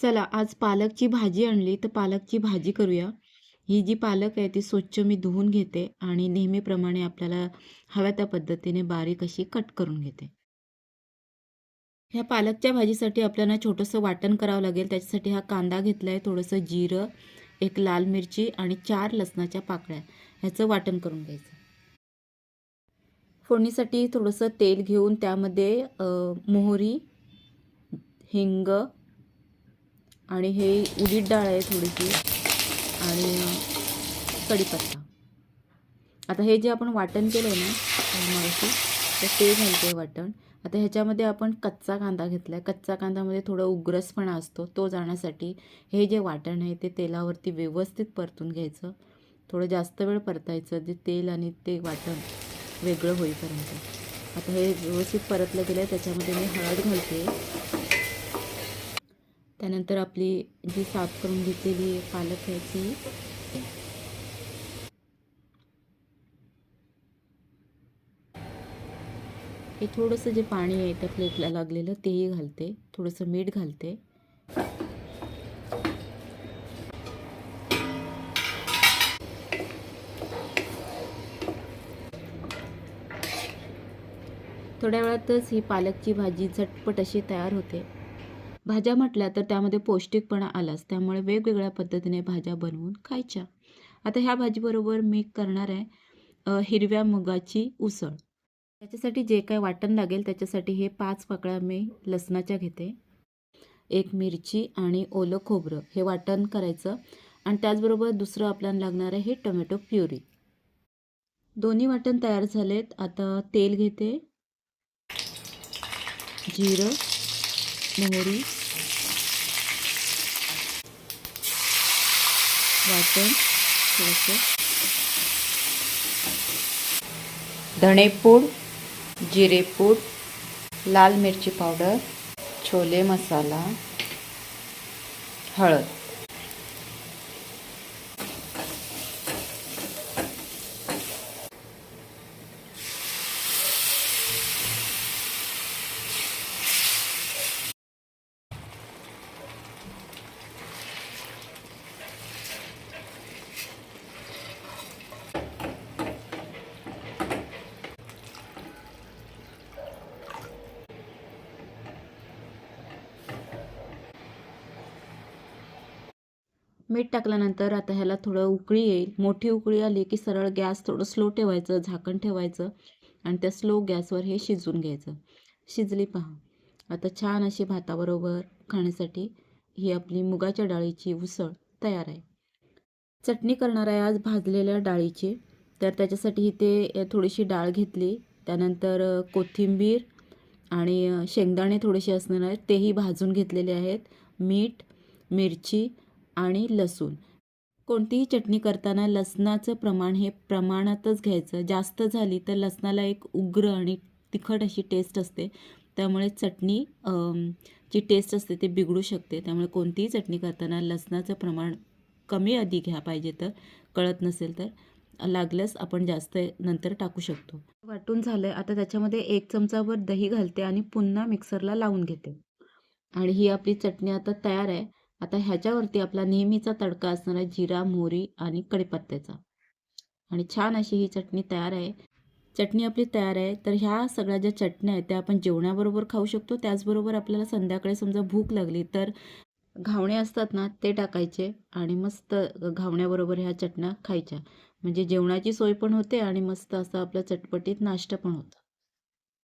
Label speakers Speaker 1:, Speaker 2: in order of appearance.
Speaker 1: चला आज पालकची भाजी आणली तर पालकची भाजी करूया. ही जी पालक आहे ती स्वच्छ मी धुवून घेते आणि नेहमीप्रमाणे आपल्याला हव्या त्या पद्धतीने बारीक अशी कट करून घेते. ह्या पालकच्या भाजीसाठी आपल्याला छोटंसं वाटण करावं लागेल. त्याच्यासाठी हा कांदा घेतला आहे थोडंसं जिरं एक लाल मिरची आणि चार लसणाच्या पाकळ्या. ह्याचं वाटण करून घ्यायचं. फोडणीसाठी थोडंसं तेल घेऊन त्यामध्ये मोहरी हिंग आणि हे उडीद डाळ आहे थोडीशी आणि कढीपत्ता. आता हे जे आपण वाटण केलं आहे ना मगाशी तर ते घालते वाटण. आता ह्याच्यामध्ये आपण कच्चा कांदा घेतला आहे कच्चा कांद्यामध्ये थोडं उग्रसपणा असतो तो जाण्यासाठी हे जे वाटण आहे ते तेलावरती व्यवस्थित परतून घ्यायचं. थोडं जास्त वेळ परतायचं जे तेल आणि ते वाटण वेगळं होईपर्यंत. आता हे व्यवस्थित परतलं गेलं आहे त्याच्यामध्ये मी हळद घालते. त्यानंतर आपली जी साफ करून घेतलेली पालक आहे ती. हे थोडंसं जे पाणी आहे त्या प्लेटला लागलेलं तेही घालते. थोडंसं मीठ घालते. थोड्या वेळातच ही पालकची भाजी झटपट अशी तयार होते. भाज्या म्हटल्या तर त्यामध्ये पौष्टिकपणा आलाच. त्यामुळे वेगवेगळ्या पद्धतीने भाज्या बनवून खायच्या. आता ह्या भाजीबरोबर मी करणार आहे हिरव्या मुगाची उसळ. त्याच्यासाठी जे काय वाटण लागेल त्याच्यासाठी हे पाच पाकळ्या मी लसणाच्या घेते. एक मिरची आणि ओलं खोबरं हे वाटण करायचं. आणि त्याचबरोबर दुसरं आपल्याला लागणार आहे हे टोमॅटो प्युरी. दोन्ही वाटण तयार झालेत. आता तेल घेते. जिरं मोहरी वाटण थोडंसं. धणेपूड जिरेपूड लाल मिरची पावडर छोले मसाला हळद. मीठ टाकल्यानंतर आता ह्याला थोडं उकळी येईल. मोठी उकळी आली की सरळ गॅस थोडं स्लो ठेवायचं झाकण ठेवायचं आणि त्या स्लो गॅसवर हे शिजवून घ्यायचं. शिजली पहा. आता छान अशी भाताबरोबर खाण्यासाठी ही आपली मुगाच्या डाळीची उसळ तयार आहे. चटणी करणार आहे आज भाजलेल्या डाळीची. तर त्याच्यासाठी इथे थोडीशी डाळ घेतली. त्यानंतर कोथिंबीर आणि शेंगदाणे थोडेसे असणार आहेत. तेही भाजून घेतलेले आहेत. मीठ मिरची आणि लसूण. कोणतीही चटणी करताना लसणाचं प्रमाण हे प्रमाणातच घ्यायचं. जास्त झाली तर लसणाला एक उग्र आणि तिखट अशी टेस्ट असते. त्यामुळे चटणी जी टेस्ट असते ते बिघडू शकते. त्यामुळे कोणतीही चटणी करताना लसणाचं प्रमाण कमी आधी घ्या पाहिजे तर. कळत नसेल तर. लागल्यास आपण जास्त नंतर टाकू शकतो. वाटून झालं आहे आता त्याच्यामध्ये एक चमचाभर दही घालते आणि पुन्हा मिक्सरला लावून घेते. आणि ही आपली चटणी आता तयार आहे. आता ह्याच्यावरती आपला नेहमीचा तडका असणारा जिरा मोहरी आणि कढीपत्त्याचा. आणि छान अशी ही चटणी तयार आहे. चटणी आपली तयार आहे. तर ह्या सगळ्या ज्या चटण्या आहेत त्या आपण जेवणाबरोबर खाऊ शकतो. त्याचबरोबर आपल्याला संध्याकाळी समजा भूक लागली तर घावणे असतात ना ते टाकायचे आणि मस्त घावण्याबरोबर ह्या चटण्या खायच्या. म्हणजे जेवणाची सोय पण होते आणि मस्त असं आपलं चटपटीत नाश्ता पण होतं.